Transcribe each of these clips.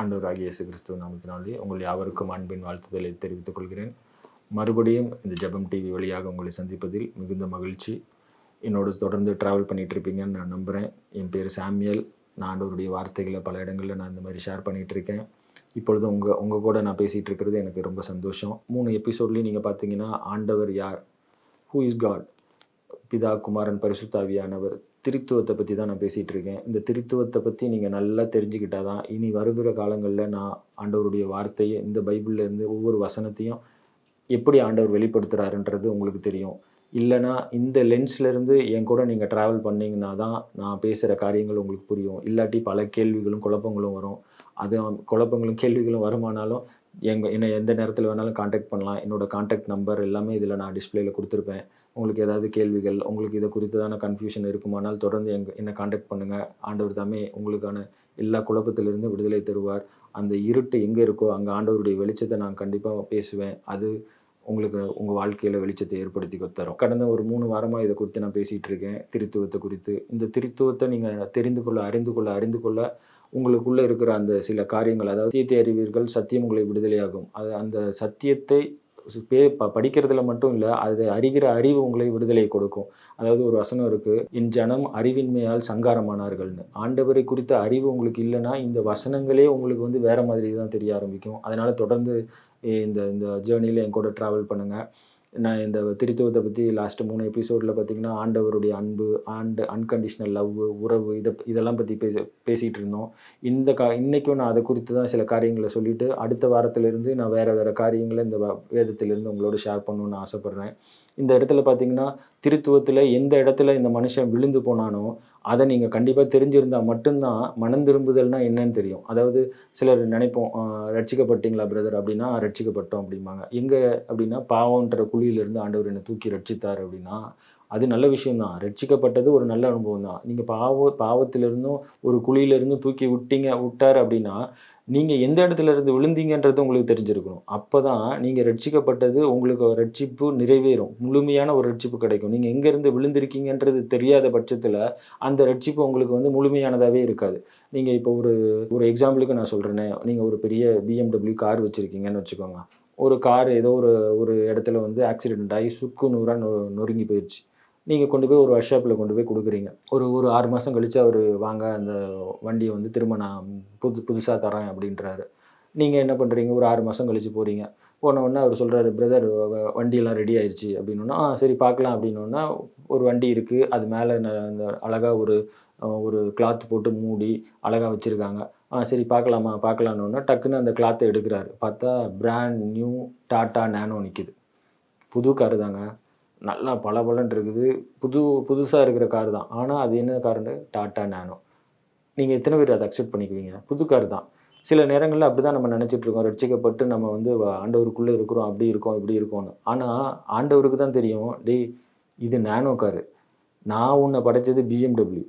ஆண்டவராகிய இயேசு கிறிஸ்துவ நாமத்தினாலே உங்கள் யாவருக்கும் அன்பின் வாழ்த்துதலை தெரிவித்துக் கொள்கிறேன். மறுபடியும் இந்த ஜெபம் டிவி வழியாக உங்களை சந்திப்பதில் மிகுந்த மகிழ்ச்சி. என்னோடு தொடர்ந்து ட்ராவல் பண்ணிட்டு இருப்பீங்கன்னு நான் நம்புகிறேன் என் பேர் சாமியல். நான் ஆண்டவருடைய வார்த்தைகளை பல இடங்களில் நான் இந்த மாதிரி ஷேர் பண்ணிகிட்ருக்கேன் இப்பொழுது உங்கள் உங்கள் கூட நான் பேசிகிட்டு இருக்கிறது எனக்கு ரொம்ப சந்தோஷம். மூணு எபிசோட்லேயும் நீங்கள் பார்த்தீங்கன்னா ஆண்டவர் யார்? ஹூ இஸ் காட் பிதா குமாரன் பரிசுத்தாவியானவர் திருத்துவத்தை பற்றி தான் நான் பேசிகிட்டு இருக்கேன். இந்த திருத்துவத்தை பற்றி நீங்கள் நல்லா தெரிஞ்சுக்கிட்டா தான் இனி வருகிற காலங்களில் நான் ஆண்டவருடைய வார்த்தையை இந்த பைபிள்லேருந்து ஒவ்வொரு வசனத்தையும் எப்படி ஆண்டவர் வெளிப்படுத்துகிறாருன்றது உங்களுக்கு தெரியும். இல்லைனா இந்த லென்ஸ்லேருந்து என் கூட நீங்கள் ட்ராவல் பண்ணீங்கன்னா தான் நான் பேசுகிற காரியங்கள் உங்களுக்கு புரியும். இல்லாட்டி பல கேள்விகளும் குழப்பங்களும் வரும். அது குழப்பங்களும் கேள்விகளும் வருமானாலும் எங்கள் என்னை எந்த நேரத்தில் வேணாலும் காண்டாக்ட் பண்ணலாம். என்னோட காண்டாக்ட் நம்பர் எல்லாமே இதில் நான் டிஸ்பிளேயில் கொடுத்துருப்பேன். உங்களுக்கு ஏதாவது கேள்விகள் உங்களுக்கு இதை குறித்ததான கன்ஃபியூஷன் இருக்குமானால் தொடர்ந்து எங் என்னை காண்டாக்ட் பண்ணுங்கள் ஆண்டவர் தாமே உங்களுக்கான எல்லா குழப்பத்திலிருந்து விடுதலை தருவார். அந்த இருட்டு எங்கே இருக்கோ அங்கே ஆண்டவருடைய வெளிச்சத்தை நான் கண்டிப்பாக பேசுவேன். அது உங்களுக்கு உங்கள் வாழ்க்கையில் வெளிச்சத்தை ஏற்படுத்தி தரும். கடந்த ஒரு மூணு வாரமாக இதை குறித்து நான் பேசிகிட்டு இருக்கேன். திருத்துவத்தை குறித்து. இந்த திருத்துவத்தை நீங்கள் தெரிந்து கொள்ள அறிந்து கொள்ள அறிந்து கொள்ள உங்களுக்குள்ளே இருக்கிற அந்த சில காரியங்கள் அதாவது சத்தியத்தை அறிவீர்கள் சத்தியம் உங்களை விடுதலையாகும். அது அந்த சத்தியத்தை பே ப படிக்கிறதுல மட்டும் இல்லை அதை அறிகிற அறிவு உங்களை விடுதலை கொடுக்கும். அதாவது ஒரு வசனம் இருக்குது இன் ஜனம் அறிவின்மையால் சங்காரமானார்கள்னு. ஆண்டவரை குறித்த அறிவு உங்களுக்கு இல்லைன்னா இந்த வசனங்களே உங்களுக்கு வந்து வேறு மாதிரி தான் தெரிய ஆரம்பிக்கும். அதனால் தொடர்ந்து இந்த இந்த ஜேர்னியில் என் கூட ட்ராவல் பண்ணுங்கள் நான் இந்த திருத்துவத்தை பற்றி லாஸ்ட்டு மூணு எபிசோடில் பார்த்திங்கன்னா ஆண்டவருடைய அன்பு ஆண்டு அன்கண்டிஷ்னல் லவ் உறவு இதை இதெல்லாம் பற்றி பேச பேசிகிட்டு இருந்தோம். இந்த கா இன்றைக்கும் நான் அதை குறித்து தான் சில காரியங்களை சொல்லிவிட்டு அடுத்த வாரத்திலிருந்து நான் வேறு வேறு காரியங்களை இந்த வ- வேதத்திலிருந்து உங்களோட ஷேர் பண்ணணும்னு ஆசைப்பட்றேன். இந்த இடத்துல பார்த்தீங்கன்னா திருத்துவத்தில் எந்த இடத்துல இந்த மனுஷன் விழுந்து போனானோ அதை நீங்கள் கண்டிப்பாக தெரிஞ்சிருந்தால் மட்டும்தான் மனம் திரும்புதல்னா என்னன்னு தெரியும். அதாவது சிலர் நினைப்போம் ரட்சிக்கப்பட்டீங்களா பிரதர் அப்படின்னா ரட்சிக்கப்பட்டோம் அப்படிம்பாங்க. எங்கே அப்படின்னா பாவம்ன்ற குழியிலிருந்து ஆண்டவர் என்னை தூக்கி ரட்சித்தார் அப்படின்னா அது நல்ல விஷயம்தான். ரட்சிக்கப்பட்டது ஒரு நல்ல அனுபவம் தான் நீங்கள் பாவ பாவத்திலிருந்தும் ஒரு குழியிலிருந்தும் தூக்கி விட்டீங்க விட்டார் அப்படின்னா நீங்கள் எந்த இடத்துல இருந்து விழுந்தீங்கன்றது உங்களுக்கு தெரிஞ்சிருக்கணும். அப்போ தான் நீங்கள் ரட்சிக்கப்பட்டது உங்களுக்கு ஒரு ரட்சிப்பு நிறைவேறும். முழுமையான ஒரு ரட்சிப்பு கிடைக்கும். நீங்கள் எங்கேருந்து விழுந்திருக்கீங்கன்றது தெரியாத பட்சத்தில் அந்த ரட்சிப்பு உங்களுக்கு வந்து முழுமையானதாகவே இருக்காது. நீங்கள் இப்போ ஒரு ஒரு எக்ஸாம்பிளுக்கு நான் சொல்கிறேனே நீங்கள் ஒரு பெரிய பிஎம்டபிள்யூ கார் வச்சுருக்கீங்கன்னு வச்சுக்கோங்க. ஒரு கார் ஏதோ ஒரு ஒரு இடத்துல வந்து ஆக்சிடென்ட் ஆகி சுக்கு நூறாக நொ நொறுங்கி போயிடுச்சு நீங்கள் கொண்டு போய் ஒரு ஒர்க் ஷாப்பில் கொண்டு போய் கொடுக்குறீங்க. ஒரு ஒரு ஆறு மாதம் கழித்து அவர் வாங்க அந்த வண்டியை வந்து திரும்ப நான் புது புதுசாக தரேன் அப்படின்றாரு. நீங்கள் என்ன பண்ணுறீங்க ஒரு ஆறு மாதம் கழித்து போகிறீங்க போன உடனே அவர் சொல்கிறாரு பிரதர் வண்டியெல்லாம் ரெடி ஆயிடுச்சு அப்படின்னா ஆ சரி பார்க்கலாம். அப்படின்னோன்னா ஒரு வண்டி இருக்குது அது மேலே அந்த அழகாக ஒரு ஒரு கிளாத் போட்டு மூடி அழகாக வச்சுருக்காங்க. ஆ சரி பார்க்கலாமா? பார்க்கலான்னு டக்குன்னு அந்த கிளாத்தை எடுக்கிறாரு. பார்த்தா பிராண்ட் நியூ டாட்டா நேனோ நிற்கிது புது காரு தாங்க. நல்லா பளபளன்னு இருக்குது. புது புதுசாக இருக்கிற கார் தான். ஆனால் அது என்ன காருன்னு? டாட்டா நேனோ. நீங்கள் எத்தனை பேர் அதை அக்செப்ட் பண்ணிக்குவீங்க? புது கார் தான். சில நேரங்களில் அப்படி தான் நம்ம நினச்சிட்ருக்கோம் ரட்சிக்கப்பட்டு நம்ம வந்து ஆண்டவருக்குள்ளே இருக்கிறோம். அப்படி இருக்கோம் இப்படி இருக்கோம்னு. ஆனால் ஆண்டவருக்கு தான் தெரியும் டேய் இது நேனோ காரு. நான் உன்னை படைச்சது பிஎம்டபிள்யூ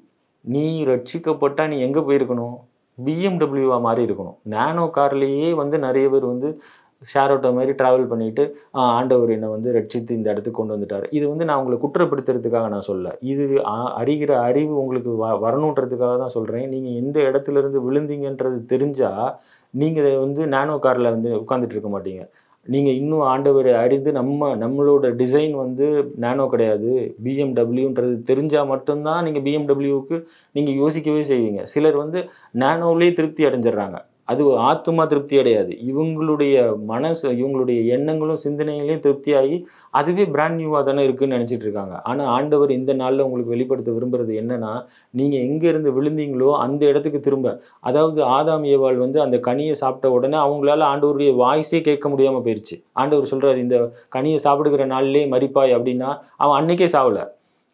நீ ரட்சிக்கப்பட்டால் நீ எங்கே போயிருக்கணும்? பிஎம்டபிள்யூவாக மாறி இருக்கணும் நேனோ கார்லேயே வந்து நிறைய பேர் வந்து ஷேர் ஆட்டோ மாதிரி ட்ராவல் பண்ணிட்டு ஆண்டவர் என்னை வந்து ரட்சித்து இந்த இடத்துக்கு கொண்டு வந்துட்டார். இது வந்து நான் உங்களை குற்றப்படுத்துறதுக்காக நான் சொல்ல இது அறிகிற அறிவு உங்களுக்கு வ வரணுன்றதுக்காக தான் சொல்கிறேன் நீங்கள் எந்த இடத்துல இருந்து விழுந்தீங்கன்றது தெரிஞ்சால் நீங்கள் வந்து நானோ காரில் வந்து உட்காந்துட்டு இருக்க மாட்டீங்க. நீங்கள் இன்னும் ஆண்டவரை அறிந்து நம்ம நம்மளோட டிசைன் வந்து நானோ கிடையாது. பிஎம்டபிள்யூன்றது தெரிஞ்சால் மட்டும்தான் நீங்கள் பிஎம்டபிள்யூவுக்கு நீங்கள் யோசிக்கவே செய்வீங்க. சிலர் வந்து நானோவிலே திருப்தி அடைஞ்சிடுறாங்க. அது ஆத்துமா திருப்தி அடையாது. இவங்களுடைய மனசு இவங்களுடைய எண்ணங்களும் சிந்தனைகளையும் திருப்தியாகி அதுவே பிராண்ட் நியூவாக தானே இருக்குன்னு நினச்சிட்டு இருக்காங்க. ஆனால் ஆண்டவர் இந்த நாளில் உங்களுக்கு வெளிப்படுத்த விரும்புறது என்னன்னா நீங்கள் எங்கேருந்து விழுந்தீங்களோ அந்த இடத்துக்கு திரும்ப. அதாவது ஆதாம் ஏவாள் வந்து அந்த கனியை சாப்பிட்ட உடனே அவங்களால ஆண்டவருடைய வாய்ஸே கேட்க முடியாமல் போயிடுச்சு ஆண்டவர் சொல்கிறார் இந்த கனியை சாப்பிடுகிற நாள்லேயே மறிப்பாய் அப்படின்னா அவன் அன்னைக்கே சாவலை.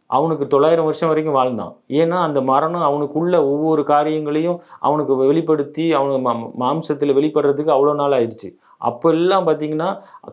அவனுக்கு தொள்ளாயிரம் வருஷம் வரைக்கும் வாழ்ந்தான். ஏன்னா அந்த மரணம் அவனுக்குள்ள ஒவ்வொரு காரியங்களையும் அவனுக்கு வெளிப்படுத்தி அவனு மா- வெளிப்படுறதுக்கு அவ்வளோ நாள் ஆயிடுச்சு. அப்போ எல்லாம் பார்த்தீங்கன்னா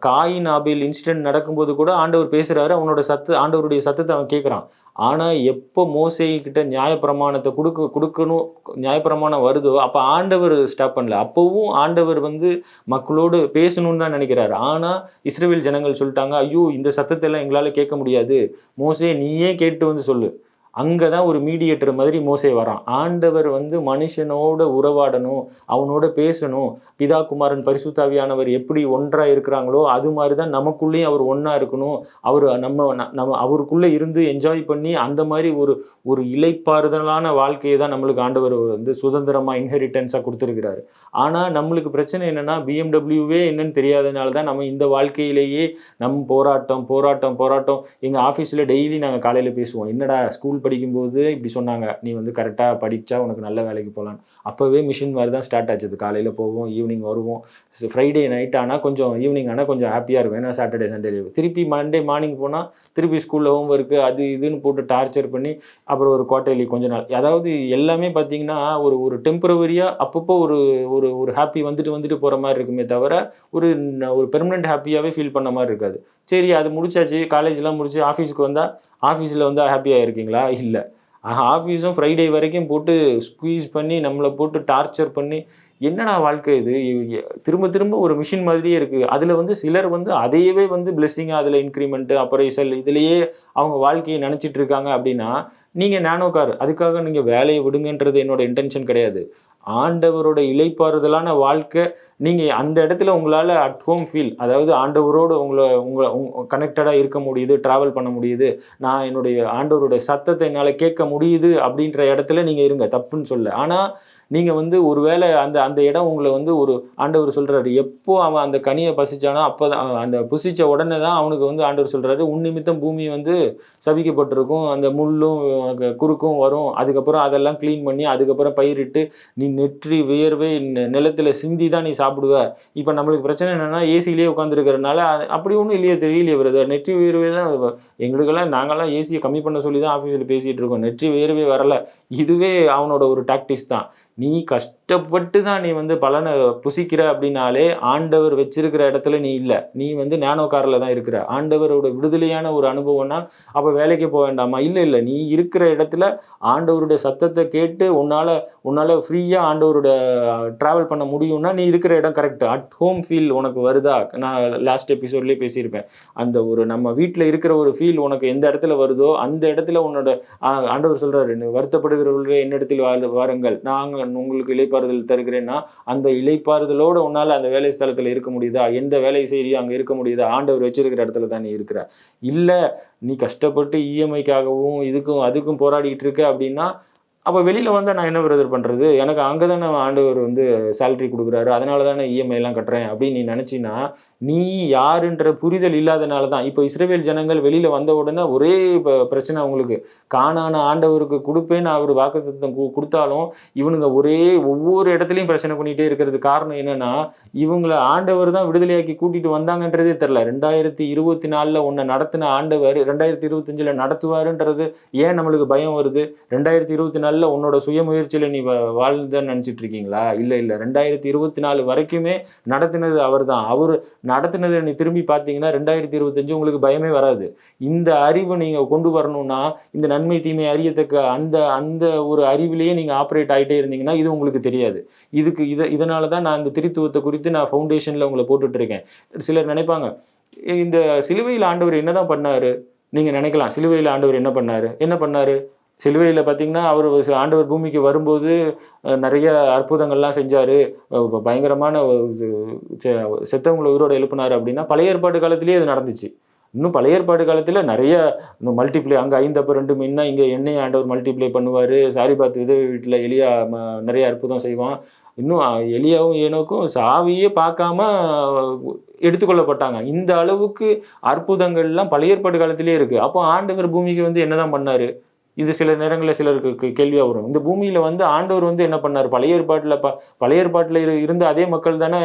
காயின் ஆபில் இன்சிடென்ட் நடக்கும்போது கூட ஆண்டவர் பேசுகிறாரு அவனோட சத்து ஆண்டவருடைய சத்தத்தை அவன் கேட்குறான். ஆனால் எப்போ மோசே கிட்ட நியாயப்பிரமாணத்தை கொடுக்க கொடுக்கணும் நியாயப்பிரமாணம் வருதோ அப்போ ஆண்டவர் ஸ்டாப் பண்ணல. அப்போவும் ஆண்டவர் வந்து மக்களோடு பேசணும்னு தான் நினைக்கிறாரு. ஆனால் இஸ்ரேல் ஜனங்கள் சொல்லிட்டாங்க ஐயோ இந்த சத்தத்தை எல்லாம் எங்களால் கேட்க முடியாது. மோசே நீயே கேட்டு வந்து சொல்லு. அங்கே தான் ஒரு மீடியேட்டர் மாதிரி மோசே வரான். ஆண்டவர் வந்து மனுஷனோட உறவாடணும் அவனோட பேசணும். பிதா குமாரன் பரிசுத்தாவியானவர் எப்படி ஒன்றாக இருக்கிறாங்களோ அது மாதிரி தான் நமக்குள்ளேயும் அவர் ஒன்றா இருக்கணும். அவர் நம்ம ந- நம்ம அவருக்குள்ளே இருந்து என்ஜாய் பண்ணி அந்த மாதிரி ஒரு ஒரு இலைப்பாறுதலான வாழ்க்கையை தான் நம்மளுக்கு ஆண்டவர் வந்து சுதந்திரமாக இன்ஹெரிட்டன்ஸாக கொடுத்துருக்கிறாரு. ஆனால் நம்மளுக்கு பிரச்சனை என்னென்னா பிஎம்டபிள்யூவே என்னன்னு தெரியாதனால தான் நம்ம இந்த வாழ்க்கையிலேயே நம் போராட்டம் போராட்டம் போராட்டம். எங்கள் ஆஃபீஸில் டெய்லி நாங்கள் காலையில் பேசுவோம். என்னடா ஸ்கூல் படிக்கும்போது இப்படி சொன்னாங்க. நீ வந்து கரெக்டாக படித்தா உனக்கு நல்ல வேலைக்கு போகலான்னு அப்போவே மிஷின் மாதிரி தான் ஸ்டார்ட் ஆச்சுது. காலையில் போவோம் ஈவினிங் வருவோம். ஃப்ரைடே நைட் ஆனால் கொஞ்சம் ஈவினிங் ஆனால் கொஞ்சம் ஹாப்பியாக இருக்கும். ஏன்னா சாட்டர்டே சண்டே லீவ் திருப்பி மண்டே மார்னிங் போனால் திருப்பி ஸ்கூலில் ஹோம் ஒர்க்கு அது இதுன்னு போட்டு டார்ச்சர் பண்ணி அப்புறம் ஒரு குவார்டர்லி கொஞ்ச நாள். அதாவது எல்லாமே பார்த்தீங்கன்னா ஒரு ஒரு டெம்பரவரியாக அப்பப்போ ஒரு ஒரு ஒரு ஹாப்பி வந்துட்டு வந்துட்டு போகிற மாதிரி இருக்குமே தவிர ஒரு ஒரு பெர்மனெண்ட் ஹாப்பியாகவே ஃபீல் பண்ண மாதிரி இருக்காது. சரி அது முடிச்சாச்சு. காலேஜ்லாம் முடிச்சு ஆஃபீஸுக்கு வந்தால் ஆஃபீஸில் வந்து ஹாப்பியாக இருக்கீங்களா இல்லை. ஆஃபீஸும் ஃப்ரைடே வரைக்கும் போட்டு ஸ்குவீஸ் பண்ணி நம்மளை போட்டு டார்ச்சர் பண்ணி என்னடா வாழ்க்கை இது? திரும்ப திரும்ப ஒரு மிஷின் மாதிரியே இருக்குது அதில் வந்து சிலர் வந்து அதையவே வந்து பிளெஸ்ஸிங்காக அதில் இன்க்ரிமெண்ட்டு அப்ரைசல் இதுலேயே அவங்க வாழ்க்கையை நினச்சிட்டு இருக்காங்க அப்படின்னா நீங்கள் நானோ கார் அதுக்காக நீங்கள் வேலையை விடுங்கன்றது என்னோட இன்டென்ஷன் கிடையாது. ஆண்டவரோட இலைப்பாறுதலான வாழ்க்கை நீங்கள் அந்த இடத்துல உங்களால் அட் ஹோம் ஃபீல் அதாவது ஆண்டவரோடு உங்களை உங்களை கனெக்டடாக இருக்க முடியுது ட்ராவல் பண்ண முடியுது நான் என்னுடைய ஆண்டவருடைய சத்தத்தை என்னால் கேட்க முடியுது அப்படின்ற இடத்துல நீங்கள் இருங்க தப்புன்னு சொல்ல. ஆனால் நீங்கள் வந்து ஒருவேளை அந்த அந்த இடம் உங்களை வந்து ஒரு ஆண்டவர் சொல்கிறாரு எப்போ அவன் அந்த கனியை பசிச்சானோ அப்போ தான் அந்த புசித்த உடனே தான் அவனுக்கு வந்து ஆண்டவர் சொல்கிறாரு உன் நிமித்தம் பூமி வந்து சபிக்கப்பட்டிருக்கும். அந்த முள்ளும் குறுக்கும் வரும். அதுக்கப்புறம் அதெல்லாம் க்ளீன் பண்ணி அதுக்கப்புறம் பயிரிட்டு நீ நெற்றி வியர்வை நிலத்தில் நிலத்துல சிந்தி தான் நீ சாப்பிடுவ. இப்போ நம்மளுக்கு பிரச்சனை என்னென்னா ஏசிலேயே உட்காந்துருக்கிறதுனால அப்படி ஒன்றும் இல்லையே தெரியலையே வருது நெற்றி வியர்வை தான் எங்களுக்கெல்லாம் நாங்களாம் ஏசியை கம்மி பண்ண சொல்லி தான் ஆஃபீஸில் பேசிகிட்டு இருக்கோம். நெற்றி வியர்வே வரல. இதுவே அவனோட ஒரு டாக்டிஸ் தான். நீ கஷ்டப்பட்டு தான் நீ வந்து பலனை புசிக்கிற அப்படின்னாலே ஆண்டவர் வச்சிருக்கிற இடத்துல நீ இல்லை. நீ வந்து நேனோ காரில் தான் இருக்கிற. ஆண்டவரோட விடுதலையான ஒரு அனுபவம்னா அப்போ வேலைக்கு போக வேண்டாமா? இல்லை இல்லை. நீ இருக்கிற இடத்துல ஆண்டவருடைய சத்தத்தை கேட்டு உன்னால் உன்னால் ஃப்ரீயாக ஆண்டவரோட ட்ராவல் பண்ண முடியும்னா நீ இருக்கிற இடம் கரெக்ட் அட் ஹோம் ஃபீல் உனக்கு வருதா? நான் லாஸ்ட் எபிசோட்லேயே பேசியிருப்பேன். அந்த ஒரு நம்ம வீட்டில் இருக்கிற ஒரு ஃபீல் உனக்கு எந்த இடத்துல வருதோ அந்த இடத்துல உன்னோட ஆண்டவர் சொல்கிறாரு வருத்தப்படுகிறவர்களே என்னிடத்தில் வாரு- வாருங்கள். நாங்கள் உங்களுக்கு இலைப்பாறுதல் தருகிறேன்னா அந்த இலைப்பாறுதலோடு உன்னால் அந்த வேலை ஸ்தலத்தில் இருக்க முடியுதா? எந்த வேலை செய்யறியோ அங்கே இருக்க முடியுதா? ஆண்டவர் வச்சிருக்கிற இடத்துல தான் நீ இருக்கிற. இல்லை நீ கஷ்டப்பட்டு இஎம்ஐக்காகவும் இதுக்கும் அதுக்கும் போராடிட்டு இருக்க அப்படின்னா அப்போ வெளியில் வந்தால் நான் என்ன பிரதர் பண்ணுறது எனக்கு அங்கே தானே ஆண்டவர் வந்து சேலரி கொடுக்குறாரு. அதனால தானே இஎம்ஐ எல்லாம் கட்டுறேன் அப்படின்னு நீ நினச்சின்னா நீ யாருன்ற புரிதல் இல்லாதனால தான் இப்போ இஸ்ரேல் ஜனங்கள் வெளியில் வந்த உடனே ஒரே பிரச்சனை அவங்களுக்கு. காணான ஆண்டவருக்கு கொடுப்பேன்னு அவர் வாக்குத்தம் கொடுத்தாலும் இவனுங்க ஒரே ஒவ்வொரு இடத்துலையும் பிரச்சனை பண்ணிகிட்டே இருக்கிறது. காரணம் என்னன்னா இவங்கள ஆண்டவர் தான் விடுதலையாக்கி கூட்டிகிட்டு வந்தாங்கன்றதே தெரில ரெண்டாயிரத்தி இருபத்தி நாலில் உன்னை நடத்தின ஆண்டவர் ரெண்டாயிரத்தி இருபத்தஞ்சில் நடத்துவாருன்றது ஏன் நம்மளுக்கு பயம் வருது? ரெண்டாயிரத்தி இருபத்தி நாலில் உன்னோட சுயமுயற்சியில் நீ வா- வாழ்ந்தன்னு நினச்சிட்டு இருக்கீங்களா? இல்லை இல்லை. ரெண்டாயிரத்தி இருபத்தி நாலு வரைக்குமே நடத்தினது அவர் தான் அவர் நடத்தினதை நீ திரும்பி பார்த்தீங்கன்னா ரெண்டாயிரத்தி இருபத்தஞ்சு உங்களுக்கு பயமே வராது. இந்த அறிவு நீங்கள் கொண்டு வரணும்னா இந்த நன்மை தீமை அறியத்தக்க அந்த அந்த ஒரு அறிவிலேயே நீங்கள் ஆப்ரேட் ஆகிட்டே இருந்தீங்கன்னா இது உங்களுக்கு தெரியாது. இதுக்கு இதை இதனால தான் நான் இந்த திருத்துவத்தை குறித்து நான் ஃபவுண்டேஷனில் உங்களை போட்டுட்டு இருக்கேன் சிலர் நினைப்பாங்க இந்த சிலுவையில் ஆண்டவர் என்னதான் பண்ணார்? நீங்கள் நினைக்கலாம் சிலுவையில் ஆண்டவர் என்ன பண்ணார்? என்ன பண்ணாரு? சிலுவையில் பார்த்தீங்கன்னா அவர் ஆண்டவர் பூமிக்கு வரும்போது நிறைய அற்புதங்கள்லாம் செஞ்சார். பயங்கரமான செத்தவங்களை உயிரோடு எழுப்பினார் அப்படின்னா பழைய ஏற்பாடு காலத்திலேயே அது நடந்துச்சு. இன்னும் பழைய ஏற்பாடு காலத்தில் நிறைய இன்னும் மல்டிப்ளை அங்கே ஐந்தப்ப ரெண்டு மீன்னா இங்கே எண்ணெய் ஆண்டவர் மல்டிப்ளை பண்ணுவார். சாரி பார்த்து இது வீட்டில் எலியா ம- நிறைய அற்புதம் செய்வான். இன்னும் எளியாவும் எலியாவும் ஏனோக்கும் சாவியே பார்க்காம எடுத்துக்கொள்ளப்பட்டாங்க. இந்த அளவுக்கு அற்புதங்கள்லாம் பழைய ஏற்பாடு காலத்திலே இருக்குது அப்போ ஆண்டவர் பூமிக்கு வந்து என்னதான் பண்ணார்? இது சில நேரங்களில் சிலருக்கு கேள்வியாக வரும். இந்த பூமியில் வந்து ஆண்டவர் வந்து என்ன பண்ணார்? பழைய ஏற்பாட்டில் ப பழைய ஏற்பாட்டில் இரு இருந்த அதே மக்கள் தானே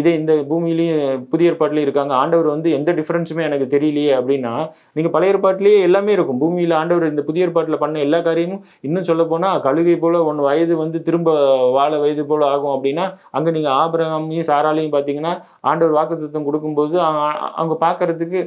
இதே இந்த பூமியிலையும் புதிய ஏற்பாட்டிலையும் இருக்காங்க. ஆண்டவர் வந்து எந்த டிஃப்ரென்ஸுமே எனக்கு தெரியலையே அப்படின்னா நீங்கள் பழைய ஏற்பாட்டிலேயே எல்லாமே இருக்கும். பூமியில் ஆண்டவர் இந்த புதிய ஏற்பாட்டில் பண்ண எல்லா காரியமும் இன்னும் சொல்ல போனால் கழுகை போல் ஒன்று வயது வந்து திரும்ப வாழ வயது போல் ஆகும் அப்படின்னா அங்கே நீங்கள் ஆபிரகாமையும் சாராலையும் பார்த்தீங்கன்னா ஆண்டவர் வாக்குத்தம் கொடுக்கும்போது அவங்க பார்க்கறதுக்கு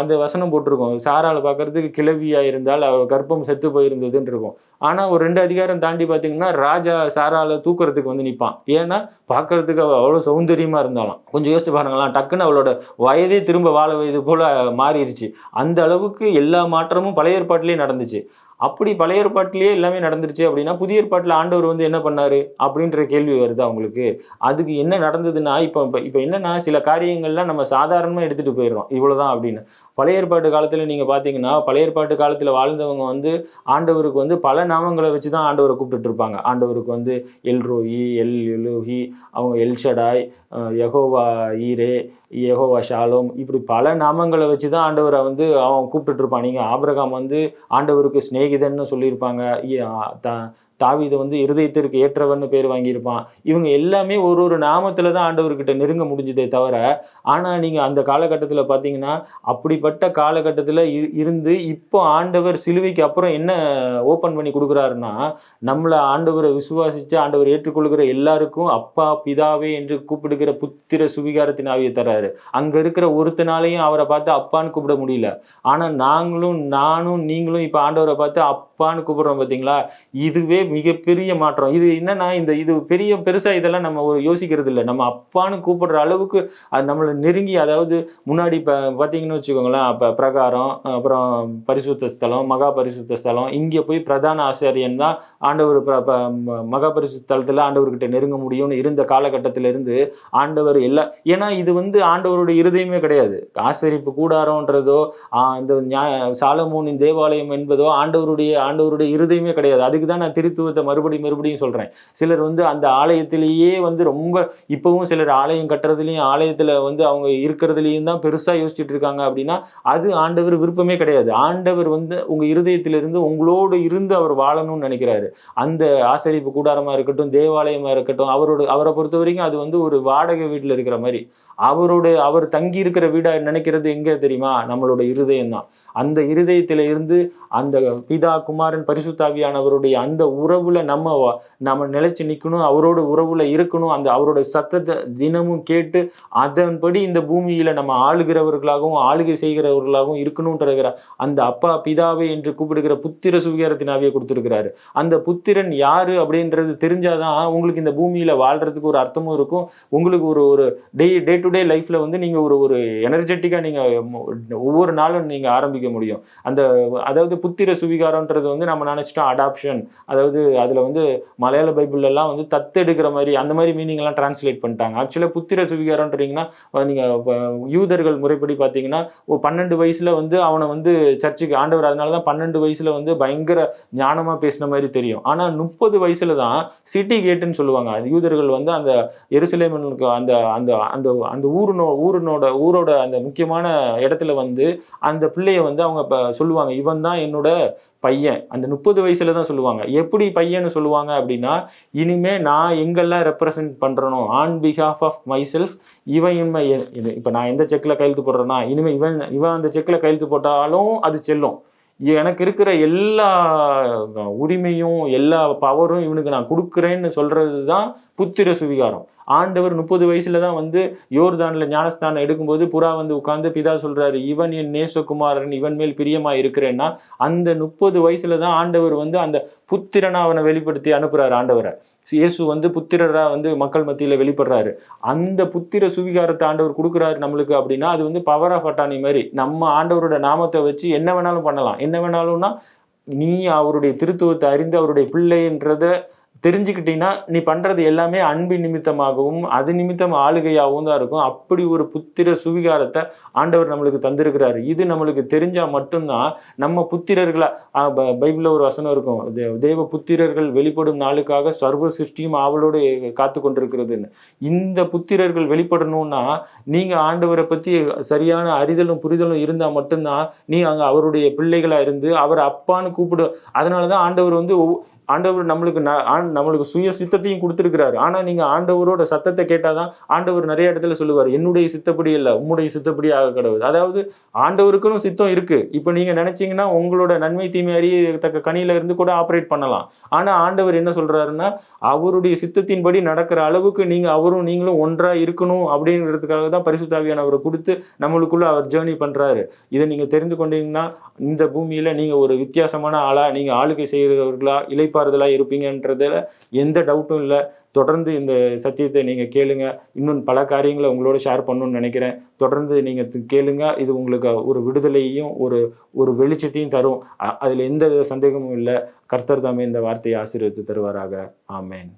அந்த வசனம் போட்டிருக்கோம். சாரால பார்க்கறதுக்கு கிளவியாக இருந்தால் அவ கர்ப்பம் செத்து போயிருந்ததுன்னு இருக்கும் ஆனா ஒரு ரெண்டு அதிகாரம் தாண்டி பார்த்தீங்கன்னா ராஜா சாரால தூக்குறதுக்கு வந்து நிற்பான் ஏன்னா பார்க்கறதுக்கு அவள் அவ்வளோ சௌந்தரியமாக இருந்தாலும். கொஞ்சம் யோசிச்சு பாருங்களேன் டக்குன்னு அவளோட வயதே திரும்ப வாழ வயது போல மாறிடுச்சு. அந்த அளவுக்கு எல்லா மாற்றமும் பழைய ஏற்பாட்டிலேயே நடந்துச்சு. அப்படி பழைய ஏற்பாட்டிலேயே எல்லாமே நடந்துருச்சு அப்படின்னா புதிய ஏற்பாட்டில் ஆண்டவர் வந்து என்ன பண்ணாரு அப்படின்ற கேள்வி வருது அவங்களுக்கு. அதுக்கு என்ன நடந்ததுன்னா இப்போ இப்போ இப்போ என்னன்னா சில காரியங்கள்லாம் நம்ம சாதாரணமாக எடுத்துகிட்டு போயிடுறோம். இவ்வளோதான் அப்படின்னு. பழைய ஏற்பாட்டு காலத்தில் நீங்கள் பார்த்தீங்கன்னா பழைய ஏற்பாட்டு காலத்தில் வாழ்ந்தவங்க வந்து ஆண்டவருக்கு வந்து பல நாமங்களை வச்சு தான் ஆண்டவரை கூப்பிட்டுட்டு இருப்பாங்க. ஆண்டவருக்கு வந்து எல் ரோஹி எல் எலுஹி அவங்க எல்ஷடாய் யகோவா ஈரே யகோவா ஷாலோம். இப்படி பல நாமங்களை வச்சு தான் ஆண்டவரை வந்து அவன் கூப்பிட்டுட்டு இருப்பான். நீங்கள் ஆபிரகாம் வந்து ஆண்டவருக்கு சிநேகிதன்னு சொல்லியிருப்பாங்க. த தாவிதை வந்து இருதயத்திற்கு ஏற்றவன்னு பேர் வாங்கியிருப்பான். இவங்க எல்லாமே ஒரு ஒரு நாமத்தில் தான் ஆண்டவர்கிட்ட நெருங்க முடிஞ்சதே தவிர ஆனா நீங்க அந்த காலகட்டத்தில் பார்த்தீங்கன்னா அப்படிப்பட்ட காலகட்டத்தில் இருந்து இப்போ ஆண்டவர் சிலுவைக்கு அப்புறம் என்ன ஓப்பன் பண்ணி கொடுக்குறாருன்னா நம்மளை ஆண்டவரை விசுவாசிச்சு ஆண்டவர் ஏற்றுக்கொள்கிற எல்லாருக்கும் அப்பா பிதாவே என்று கூப்பிடுகிற புத்திர சுவிகாரத்தின் ஆவியை தர்றாரு. அங்க இருக்கிற ஒருத்தனாலையும் அவரை பார்த்து அப்பான்னு கூப்பிட முடியல. ஆனா நாங்களும் நானும் நீங்களும் இப்போ ஆண்டவரை பார்த்து அப்பான்னு கூப்பிடுறோம் பார்த்தீங்களா இதுவே மிகப்பெரிய மாற்றம். இது என்னன்னா இந்த இது பெரிய பெருசாக இதெல்லாம் நம்ம ஒரு யோசிக்கிறது இல்லை. நம்ம அப்பான்னு கூப்பிடுற அளவுக்கு அது நம்மளை நெருங்கி அதாவது முன்னாடி இப்போ பார்த்தீங்கன்னு வச்சுக்கோங்களேன் அப்போ பிரகாரம் அப்புறம் பரிசுத்த ஸ்தலம் மகா பரிசுத்த ஸ்தலம் இங்கே போய் பிரதான ஆசாரியன் தான் ஆண்டவர் ப- ப- ம- மகா பரிசுத்த ஸ்தலத்தில் ஆண்டவர்கிட்ட நெருங்க முடியும்னு இருந்த காலகட்டத்திலிருந்து ஆண்டவர் எல்லா ஏன்னா இது வந்து ஆண்டவருடைய இருதயமே கிடையாது. ஆசரிப்பு கூடாரம்ன்றதோ இந்த ஞா- சாலமோனின் தேவாலயம் என்பதோ ஆண்டவருடைய ஆண்டவருடைய இருதயமே கிடையாது. அதுக்கு தான் நான் திருத்துவத்தை மறுபடியும் மறுபடியும் சொல்கிறேன் சிலர் வந்து அந்த ஆலயத்திலேயே வந்து ரொம்ப இப்போவும் சிலர் ஆலயம் கட்டுறதுலையும் ஆலயத்தில் வந்து அவங்க இருக்கிறதுலையும் தான் பெருசாக யோசிச்சுட்டு இருக்காங்க அப்படின்னா அது ஆண்டவர் விருப்பமே கிடையாது. ஆண்டவர் வந்து உங்கள் இருதயத்திலிருந்து உங்களோடு இருந்து அவர் வாழணும்னு நினைக்கிறாரு. அந்த ஆசரிப்பு கூடாரமாக இருக்கட்டும் தேவாலயமாக இருக்கட்டும் அவரோட அவரை பொறுத்த வரைக்கும் அது வந்து ஒரு வாடகை வீட்டில் இருக்கிற மாதிரி. அவரோட அவர் தங்கி இருக்கிற வீடாக நினைக்கிறது எங்கே தெரியுமா? நம்மளோட இருதயம் தான் அந்த இருதயத்தில இருந்து அந்த பிதா குமாரன் பரிசுத்தாவியானவருடைய அந்த உறவுல நம்ம நம்ம நிலைச்சு நிற்கணும் அவரோட உறவுல இருக்கணும் அந்த அவரோட சத்தத்தை தினமும் கேட்டு அதன்படி இந்த பூமியில நம்ம ஆளுகிறவர்களாகவும் ஆளுகை செய்கிறவர்களாகவும் இருக்கணும்ன்ற அந்த அப்பா பிதாவே என்று கூப்பிடுகிற புத்திர சுவிகாரத்தின் ஆவியை கொடுத்திருக்கிறாரு. அந்த புத்திரன் யாரு அப்படின்றது தெரிஞ்சாதான் உங்களுக்கு இந்த பூமியில வாழ்றதுக்கு ஒரு அர்த்தமும் இருக்கும். உங்களுக்கு ஒரு ஒரு டே டே டு டே லைஃப்ல வந்து நீங்க ஒரு ஒரு எனர்ஜெட்டிக்கா நீங்க ஒவ்வொரு நாளும் நீங்க ஆரம்பிக்க முடியும். அந்த அதாவது புத்திர சுவிகாரம்ன்றது வந்து நம்ம நினச்சிட்டோம் அடாப்ஷன் அதாவது அதுல வந்து மலையாள பைபிளெல்லாம் எல்லாம் வந்து தத்தெடுக்கிற மாதிரி அந்த மாதிரி மீனிங் எல்லாம் டிரான்ஸ்லேட் பண்ணிட்டாங்க. ஆக்சுவலாக புத்திர சுவிகாரம்ன்றீங்கன்னா நீங்கள் நீங்க யூதர்கள் முறைப்படி பார்த்தீங்கன்னா ஒரு பன்னெண்டு வயசுல வந்து அவனை வந்து சர்ச்சுக்கு ஆண்டவர் அதனால தான் பன்னெண்டு வயசுல வந்து பயங்கர ஞானமாக பேசின மாதிரி தெரியும். ஆனால் முப்பது வயசில் தான் சிட்டி கேட்டுன்னு சொல்லுவாங்க. யூதர்கள் வந்து அந்த எருசலேமனுக்கு அந்த அந்த அந்த அந்த ஊருனோ ஊருனோட ஊரோட அந்த முக்கியமான இடத்துல வந்து அந்த பிள்ளைய வந்து வந்து அவங்க இப்போ சொல்லுவாங்க. இவன் தான் என்னோட பையன். அந்த முப்பது வயசுல தான் சொல்லுவாங்க. எப்படி பையன்னு சொல்லுவாங்க அப்படின்னா இனிமே நான் எங்கெல்லாம் ரெப்ரசன்ட் பண்றனோ on behalf of myself இவன் இனிமே இது இப்போ நான் எந்த செக்கில் கையெழுத்து போடுறேன்னா இனிமே இவன் இவன் அந்த செக்கில் கையெழுத்து போட்டாலும் அது செல்லும். எனக்கு இருக்கிற எல்லா உரிமையும் எல்லா பவரும் இவனுக்கு நான் கொடுக்குறேன்னு சொல்கிறது தான் புத்திர சுவிகாரம். ஆண்டவர் முப்பது வயசுல தான் வந்து யோர்தானில் ஞானஸ்தானம் எடுக்கும்போது புறா வந்து உட்கார்ந்து பிதா சொல்றாரு இவன் என் நேசகுமாரன் இவன் மேல் பிரியமா இருக்கிறேன்னா அந்த முப்பது வயசுல தான் ஆண்டவர் வந்து அந்த புத்திரனை அவனை வெளிப்படுத்தி அனுப்புறாரு ஆண்டவரை. இயேசு வந்து புத்திரராக வந்து மக்கள் மத்தியில் வெளிப்படுறாரு. அந்த புத்திர சுவிகாரத்தை ஆண்டவர் கொடுக்குறாரு நம்மளுக்கு அப்படின்னா அது வந்து பவர் ஆஃப் அட்டானி மாதிரி. நம்ம ஆண்டவரோட நாமத்தை வச்சு என்ன வேணாலும் பண்ணலாம். என்ன வேணாலும்னா நீ அவருடைய திருத்துவத்தை அறிந்து அவருடைய பிள்ளைன்றத தெரிஞ்சுக்கிட்டீங்கன்னா நீ பண்ணுறது எல்லாமே அன்பு நிமித்தமாகவும் அது நிமித்தம் ஆளுகையாகவும் தான் இருக்கும். அப்படி ஒரு புத்திர சுவிகாரத்தை ஆண்டவர் நம்மளுக்கு தந்திருக்கிறாரு. இது நம்மளுக்கு தெரிஞ்சால் மட்டும்தான் நம்ம புத்திரர்களாக பைபிளில் ப- ஒரு வசனம் இருக்கும். தே- தேவ புத்திரர்கள் வெளிப்படும் நாளுக்காக சர்வ சிருஷ்டியும் ஆவலோடு காத்து கொண்டிருக்கிறதுன்னு. இந்த புத்திரர்கள் வெளிப்படணும்னா நீங்கள் ஆண்டவரை பற்றி சரியான அறிதலும் புரிதலும் இருந்தால் மட்டும்தான் நீ அங்கே அவருடைய பிள்ளைகளாக இருந்து அவரை அப்பான்னு கூப்பிடு. அதனாலதான் ஆண்டவர் வந்து ஒவ்வொ- ஆண்டவர் நம்மளுக்கு நம்மளுக்கு சுய சித்தத்தையும் கொடுத்துருக்கிறாரு. ஆனால் நீங்கள் ஆண்டவரோட சத்தத்தை கேட்டாதான் ஆண்டவர் நிறைய இடத்துல சொல்லுவார். என்னுடைய சித்தப்படி இல்லை உம்முடைய சித்தப்படி ஆக கடவுள். அதாவது ஆண்டவருக்குன்னு சித்தம் இருக்குது இப்போ நீங்கள் நினச்சிங்கன்னா உங்களோட நன்மை தீமை அறியத்தக்க கனியில இருந்து கூட ஆப்ரேட் பண்ணலாம். ஆனால் ஆண்டவர் என்ன சொல்கிறாருன்னா அவருடைய சித்தத்தின்படி நடக்கிற அளவுக்கு நீங்கள் அவரும் நீங்களும் ஒன்றாக இருக்கணும். அப்படிங்கிறதுக்காக தான் பரிசுத்தாவியானவரை கொடுத்து நம்மளுக்குள்ள அவர் ஜேர்னி பண்ணுறாரு இதை நீங்கள் தெரிந்து கொண்டீங்கன்னா இந்த பூமியில் நீங்கள் ஒரு வித்தியாசமான ஆளாக நீங்கள் ஆளுகை செய்கிறவர்களா இலை இலைப்பாறுதலாக இருப்பீங்கன்றதில் எந்த டவுட்டும் இல்லை. தொடர்ந்து இந்த சத்தியத்தை நீங்கள் கேளுங்க. இன்னும் பல காரியங்களை உங்களோட ஷேர் பண்ணணும்னு நினைக்கிறேன். தொடர்ந்து நீங்கள் கேளுங்க. இது உங்களுக்கு ஒரு விடுதலையையும் ஒரு ஒரு வெளிச்சத்தையும் தரும். அதில் எந்த வித சந்தேகமும் இல்லை. கர்த்தர் தாமே இந்த வார்த்தையை ஆசீர்வதித்து தருவாராக. ஆமேன்.